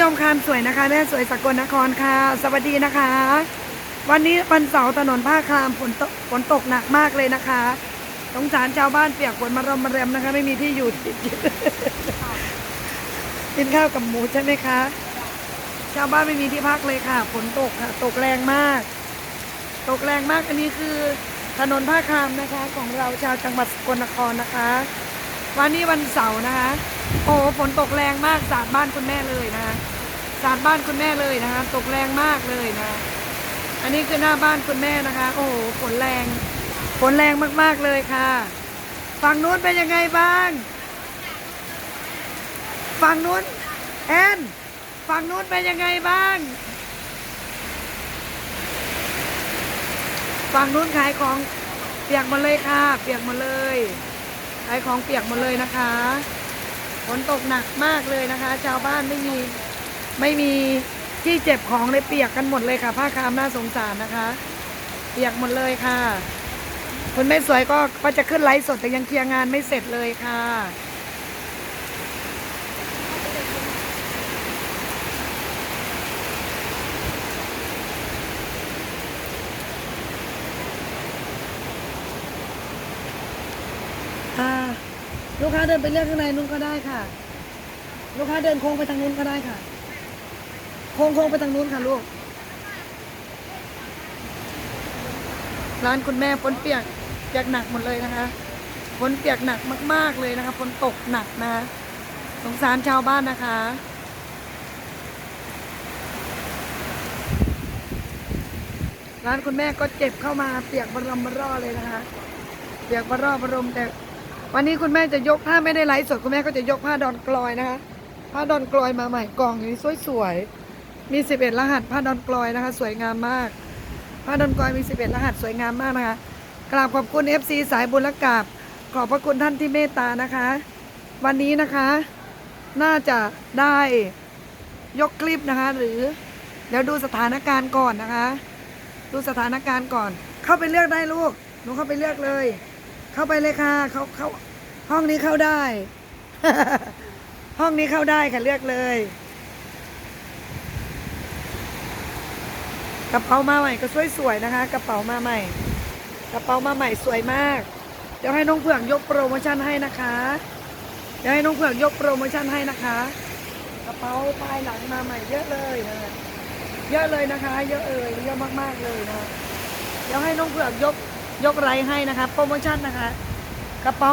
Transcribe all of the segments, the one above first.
ยมคานสวยนะคะ แม่สวยสกลนครค่ะ สวัสดีนะคะ วันนี้วันเสาร์ถนนผ้าครามฝนตกฝนตกหนักมากเลยนะคะสงสารชาวบ้านเปียกฝนมารอมมาเรมนะคะ ไม่มีที่อยู่ที่กินข้าวกับหมูใช่ไหมคะ ชาวบ้านไม่มีที่พักเลยค่ะ ฝนตกค่ะ ตกแรงมาก ตกแรงมากอันนี้คือถนนผ้าครามนะคะ ของเราชาวจังหวัดสกลนครนะคะ วันนี้วันเสาร์นะคะ โอ้โหฝนตกแรงมากสาดบ้านคุณแม่เลยนะคะสาดบ้านคุณแม่เลยนะคะ ตกแรงมากเลยนะ อันนี้คือหน้าบ้านคุณแม่นะคะ โอ้โหฝนแรง ฝนแรงมากๆเลยค่ะฝั่งนู้นเป็นยังไงบ้างฝั่งนู้นแอนฝั่งนู้นเป็นยังไงบ้างฝั่งนู้นขายของเปียกหมดเลยค่ะ เปียกหมดเลย ขายของเปียกหมดเลยนะคะฝนตกหนักมากเลยนะคะ ชาวบ้านไม่มีไม่มีที่เจ็บของเลยเปียกกันหมดเลยค่ะผ้าคามน่าสงสารนะคะ เปียกหมดเลยค่ะคุณแม่สวยก็ก็จะขึ้นไลฟ์สดแต่ยังเคลียร์งานไม่เสร็จเลยค่ะ อ่า ลูกค้าเดินไปเลือกข้างในนู้นก็ได้ค่ะ ลูกค้าเดินโค้งไปทางนู้นก็ได้ค่ะ โค้งโค้งไปทางนู้นค่ะลูก ร้านคุณแม่ฝนเปียกเปียกหนักหมดเลยนะคะฝนเปียกหนักมาก ๆเลยนะคะฝนตกหนักนะคะสงสารชาวบ้านนะคะร้านคุณแม่ก็เจ็บเข้ามาเปียกบรมบรอเลยนะคะ เปียกบรอบรมแต่ วันนี้คุณแม่จะยกผ้าไม่ได้ไลฟ์สดคุณแม่ก็จะยกผ้าดอนกลอยนะคะ ผ้าดอนกลอยมาใหม่กล่องอย่างนี้สวยๆมี11รหัสผ้าดอนกลอยนะคะ สวยงามมาก ผ้าดอนกลอยมี11รหัสสวยงามมากนะคะกราบขอบคุณ FC สายบุญและกราบขอบพระคุณท่านที่เมตตานะคะ วันนี้นะคะ น่าจะได้ยกคลิปนะคะ หรือเดี๋ยวดูสถานการณ์ก่อนนะคะ ดูสถานการณ์ก่อน เข้าไปเลือกได้ลูกหนูเข้าไปเลือกเลย เข้าไปเลยค่ะเขาเขา ห้องนี้เข้าได้ ห้องนี้เข้าได้ค่ะเลือกเลยกระเป๋ามาใหม่ก็สวยๆนะคะ กระเป๋ามาใหม่ กระเป๋ามาใหม่สวยมาก เดี๋ยวให้น้องเผือกยกโปรโมชั่นให้นะคะ เดี๋ยวให้น้องเผือกยกโปรโมชั่นให้นะคะ กระเป๋าปลายหลังมาใหม่เยอะเลยนะเยอะเลยนะคะ เยอะเอ่ยเยอะมากๆเลยนะเดี๋ยวให้น้องเผือกยกยกไรให้นะคะ โปรโมชั่นนะคะ กระเป๋า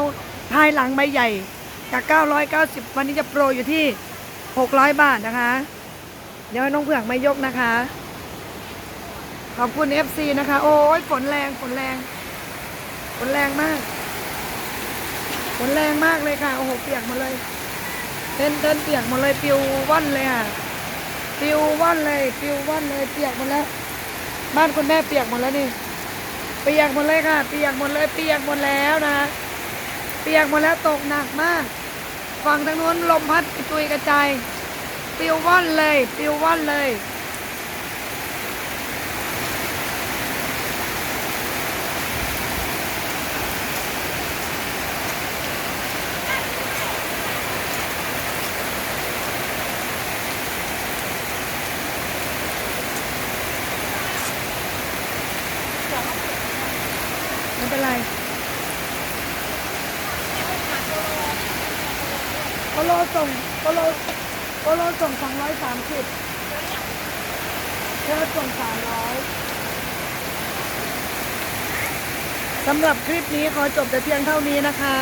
ภายหลังใบใหญ่จาก 990 วันนี้จะโปรอยู่ที่ 600 บาทนะคะ เดี๋ยวให้น้องเผือกมายกนะคะ ขอบคุณ FC นะคะ โอ้ยฝนแรงฝนแรงฝนแรงมากฝนแรงมากเลยค่ะ โอ้โห เปียกหมดเลย เต้นเต้นเปียกหมดเลย ปิวว่อนเลยค่ะปิวว่อนเลยปิวว่อนเลย เปียกหมดแล้ว บ้านคุณแม่เปียกหมดแล้วนี่ เปียกหมดเลยค่ะ เปียกหมดเลย เปียกหมดแล้วนะ เปียกหมดแล้วตกหนักมาก ฝั่งทางนู้นลมพัดกระจุยกระจายปิวว่อนเลยปิวว่อนเลย ไม่เป็นไร โปโลส่งโปโลโปโลส่งสองร้อยสามสิบเธอส่งสามร้อยสำหรับคลิปนี้ขอจบแต่เพียงเท่านี้นะคะ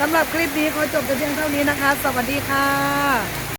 สำหรับคลิปนี้ขอจบแต่เพียงเท่านี้นะคะ สวัสดีค่ะ